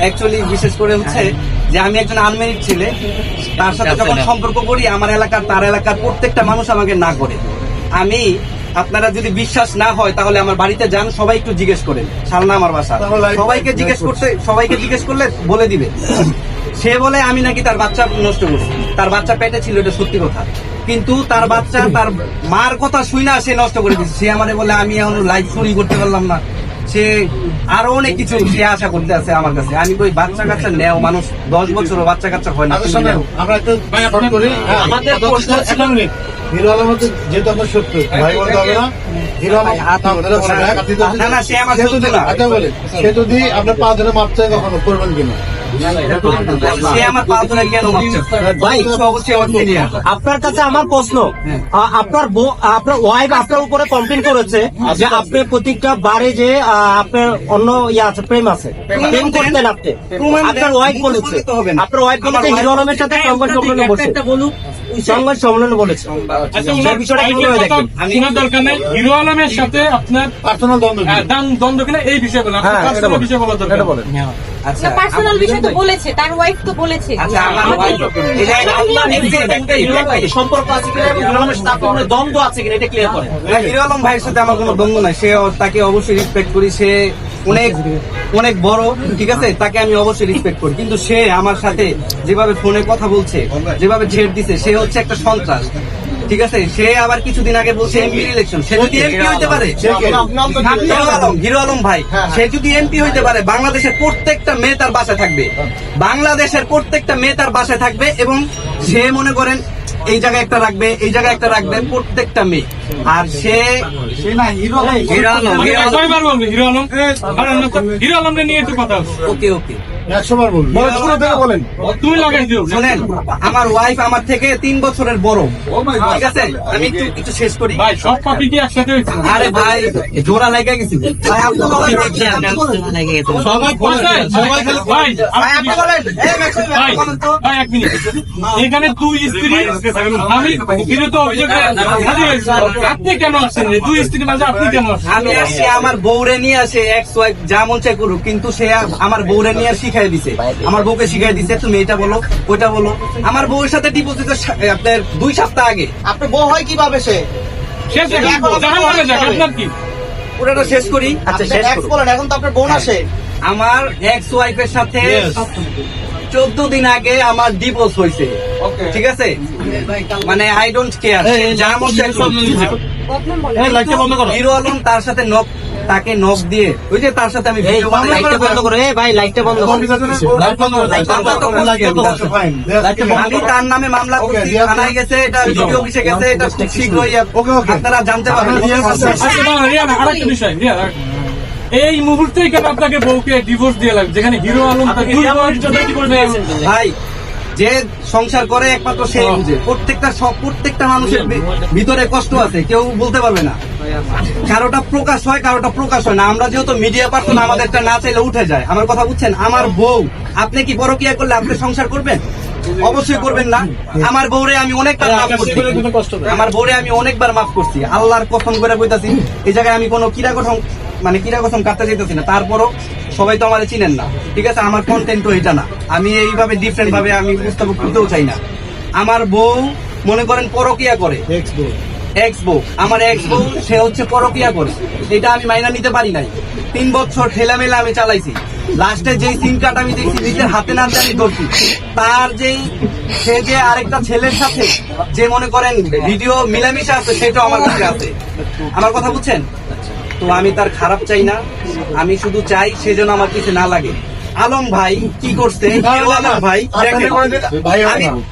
Actually বিশেষ করে হচ্ছে যে আমি একজন আনমেরিড ছেলে তার সাথে যখন সম্পর্ক করি আমার এলাকার তার এলাকার প্রত্যেকটা মানুষ আমাকে না করে। আমি আপনারা যদি বিশ্বাস না হয় তাহলে আমার বাড়িতে যান সবাই একটু জিজ্ঞেস করেন। সালনা আমার বাসা। সবাইকে জিজ্ঞেস করতে সবাইকে জিজ্ঞেস করলে বলে দিবে। সে বলে আমি নাকি তার বাচ্চা নষ্ট করছি। তার বাচ্চা পেটে ছিল এটা সত্যি কথা। কিন্তু তার বাচ্চা তার মার কথা শুই না সে নষ্ট করে দিচ্ছে সে আমারে বলে আমি এখন লাইফ শুরু করতে পারলাম না। সে আরও অনেক কিছু সে আশা করতে আছে আমার কাছে আমি কই বাচ্চা কাচ্চা নেও মানুষ দশ বছরও বাচ্চা কাচ্চা হয় না আচ্ছা। আমরা একটু শর্ট করি হ্যাঁ, আমাদের প্রশ্ন ছিল- হিরো আলম হচ্ছে যেহেতু আপনার সত্য ভাই বলতে হবে না হিরো আলম সে আমার যদি- না। বলে, সে যদি আপনার পাঁচ ধরে মাপ কখনো করবেন কিনা আমার সিনিয়র আপনার কাছে আমার প্রশ্ন। আপনার আপনার ওয়াইফ আপনার উপরে কমপ্লেন করেছে যে আপনার প্রত্যেকটা বারে যে আপনার অন্য ইয়ে আছে প্রেম আছে। প্রেম করতেন আপনি। আপনার ওয়াইফ বলেছে। আপনার ওয়াইফ বলেছে হিরো আলমের সাথে সংবাদ সম্মেলনে বলছে সংবাদ সম্মেলনে বলেছে। আচ্ছা, বিষয়টা শোনার দরকার নেই হিরো আলমের সাথে আপনার পার্সোনাল দ্বন্দ্ব দাম- দ্বন্দ্ব কিনা এই বিষয়গুলো হ্যাঁ, বিষয় বলার দরকার। বলেন। আচ্ছা পার্সোনাল বিষয় তো বলেছে তার ওয়াইফ তো বলেছে। আচ্ছা আমার wife- এই যে একটা- সম্পর্ক আছে কিনা হিরো সাথে আপনার দ্বন্দ্ব আছে কিনা এটা ক্লিয়ার করেন হিরো আলম ভাইয়ের সাথে আমার কোনো দ্বন্দ্ব নাই। সে তাকে অবশ্যই রেসপেক্ট করি। সে অনেক অনেক বড় ঠিক আছে? তাকে আমি অবশ্যই রেসপেক্ট করি। কিন্তু সে আমার সাথে যেভাবে ফোনে কথা বলছে যেভাবে ছেড় দিছে সে হচ্ছে একটা সন্ত্রাস। ঠিক আছে? সে আবার কিছুদিন আগে বলছে এমপি ইলেকশন সে যদি এমপি হইতে পারে? হিরো আলম ভাই। সে যদি এমপি হইতে পারে বাংলাদেশের প্রত্যেকটা মেয়ে তার বাসায় থাকবে। বাংলাদেশের প্রত্যেকটা মেয়ে তার বাসায় থাকবে এবং সে মনে করেন এই জায়গায় একটা রাখবে এই জায়গায় একটা রাখবে প্রত্যেকটা মেয়ে। আর সে Hero Alam. Hero Alam Hero Alam. আলমকে নিয়ে একটু কথা ওকে ওকে। একশো বার বলুন। বলেন। তুমি লাগাই দিও। শোনেন আমার ওয়াইফ আমার থেকে তিন বছরের বড়। ঠিক আছে? আমি একটু একটু শেষ করি। ভাই সব পাপি কি একসাথে আরে ভাই জোড়া লেগে গেছি। এখানে দুই স্ত্রী আমি কিন্তু তো অভিযোগ আপনি কেন আসছেন দুই স্ত্রী মাঝে আপনি কেন আমি আসছি আমার বউরে নিয়ে আসে এক্স ওয়াইফ যা মন চাই করুক। কিন্তু সে আমার বউরে নিয়ে শিখাই দিছে আমার বউকে শিখাই দিছে তুমি এটা বলো ওইটা বলো আমার বউয়ের সাথে আপনার দুই সপ্তাহ আগে আপনার বউ হয় কীভাবে সে আপনার কি পুরোটা শেষ করি আচ্ছা শেষ বলেন এখন তো আপনার বোন আসে আমার এক্স ওয়াইফের সাথে চোদ্দ দিন আগে আমার ডিভোর্স হয়েছে ঠিক আছে মানে আই ডোন্ট কেয়ার যা মন হিরো আলম তার সাথে নখ তাকে নখ দিয়ে ওই যে তার সাথে আমি এই ভিডিও বানাই লাইটটা বন্ধ করো ভাই লাইটটা বন্ধ করো লাইট বন্ধ করুন। লাইট বন্ধ করুন। লাইট বন্ধ করুন। Fine. আমি তার নামে মামলা করছি থানায় গেছে এটা ভিডিও অফিসে গেছে এটা খুব শীঘ্রই. আপনারা জানতে পারবেন আচ্ছা বিষয়, এই মুহূর্তেই কেন আপনাকে বউকে ডিভোর্স দিয়ে লাগবে যেখানে হিরো আলম ভাই যে সংসার করে একমাত্র সেই বুঝে। প্রত্যেকটা সব প্রত্যেকটা মানুষের ভিতরে কষ্ট আছে কেউ বলতে পারবে না। কারোটা প্রকাশ হয় কারোটা প্রকাশ হয় না। আমরা যেহেতু মিডিয়া পার্সন আমাদেরটা না চাইলে উঠে যায়। আমার কথা বুঝছেন? আমার বউ আপনি কি বড় পরকিয়া করলে আপনি সংসার করবেন? অবশ্যই করবেন না। আমার বউরে আমি অনেকবার মাফ করছি। আমার বউরে আমি অনেকবার মাফ করছি। আল্লাহর কসম করে বইতাছি এই জায়গায় আমি কোনো কিরা কথম মানে কিরা কথম কাটতে চাইতেছি না। তারপরও সবাই তো আমার চিনেন না। ঠিক আছে আমার কন্টেন্ট তো এটা না। আমি এইভাবে ডিফারেন্ট ভাবে আমি উপস্থাপন করতেও চাই না। আমার বউ মনে করেন পরকিয়া করে। Next এক্স বউ আমার এক্স বউ সে হচ্ছে পরকিয়া করে। এটা আমি মাইনা নিতে পারি নাই। তিন বছর ঠেলা মেলা আমি চালাইছি। লাস্টে যেই সিম কার্ড আমি দেখছি নিজের হাতে না আমি ধরছি। তার যেই সে যে আরেকটা ছেলের সাথে যে মনে করেন ভিডিও মিলামিশা আছে সেটা আমার কাছে আছে। আমার কথা বুঝছেন? তো আমি তার খারাপ চাই না। আমি শুধু চাই সে যেন আমার কিছু না লাগে। আলম ভাই কি করছে? ভাই? আমি-